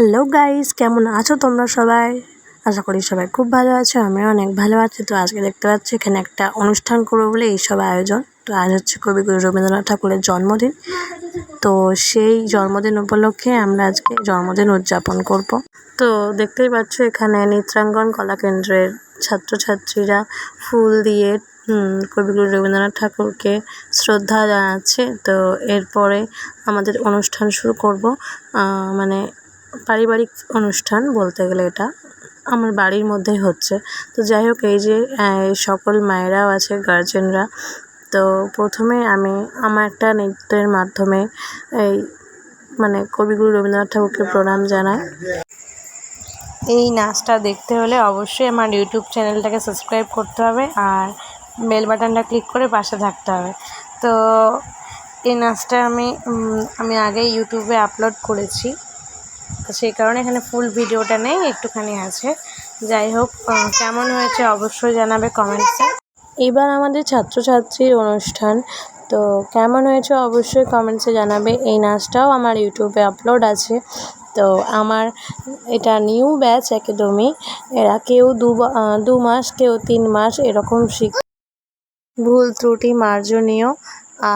Hello guys, কেমন আছো তোমরা সবাই? আশা করি সবাই খুব ভালো আছো, আমিও অনেক ভালো আছি। তো আজকে দেখতে পাচ্ছি, এখানে একটা অনুষ্ঠান করব বলে এইসব আয়োজন। তো আজ হচ্ছে কবিগুরু রবীন্দ্রনাথ ঠাকুরের জন্মদিন। তো সেই জন্মদিন উপলক্ষে আমরা আজকে জন্মদিন উদযাপন করব। তো দেখতেই পাচ্ছ, এখানে নেত্রাঙ্গন কলাকেন্দ্রের ছাত্রছাত্রীরা ফুল দিয়ে কবিগুরু রবীন্দ্রনাথ ঠাকুরকে শ্রদ্ধা জানাচ্ছে। তো এরপরে আমাদের অনুষ্ঠান শুরু করব। মানে পারিবারিক অনুষ্ঠান বলতে গেলে এটা আমার বাড়ির মধ্যেই হচ্ছে। তো যাই হোক, এই যে সকল মায়েরাও আছে গার্জেনরা তো প্রথমে আমি আমার একটা নৃত্যের মাধ্যমে এই মানে কবিগুরু রবীন্দ্রনাথ ঠাকুরকে প্রণাম জানাই। এই নাচটা দেখতে হলে অবশ্যই আমার ইউটিউব চ্যানেলটাকে সাবস্ক্রাইব করতে হবে আর বেল বাটনটা ক্লিক করে পাশে থাকতে হবে। তো এই নাচটা আমি আমি আগে ইউটিউবে আপলোড করেছি। তো সেই কারণে এখানে ফুল ভিডিওটা নেই, একটুখানি আছে। যাই হোক কেমন হয়েছে অবশ্যই জানাবে কমেন্টসে এবার আমাদের ছাত্রছাত্রীর অনুষ্ঠান। তো কেমন হয়েছে অবশ্যই কমেন্টসে জানাবে। এই নাচটাও আমার ইউটিউবে আপলোড আছে। তো আমার এটা নিউ ব্যাচ একাডেমি। এরা কেউ দু দু মাস, কেউ তিন মাস এরকম শিখ, ভুল ত্রুটি মার্জনীয়।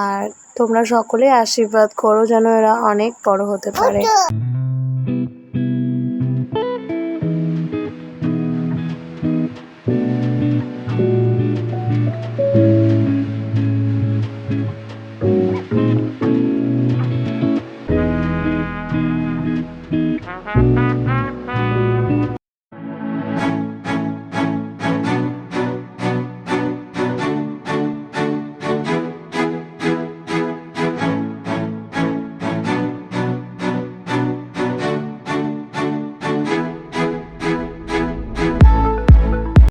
আর তোমরা সকলে আশীর্বাদ করো যেন এরা অনেক বড় হতে পারে।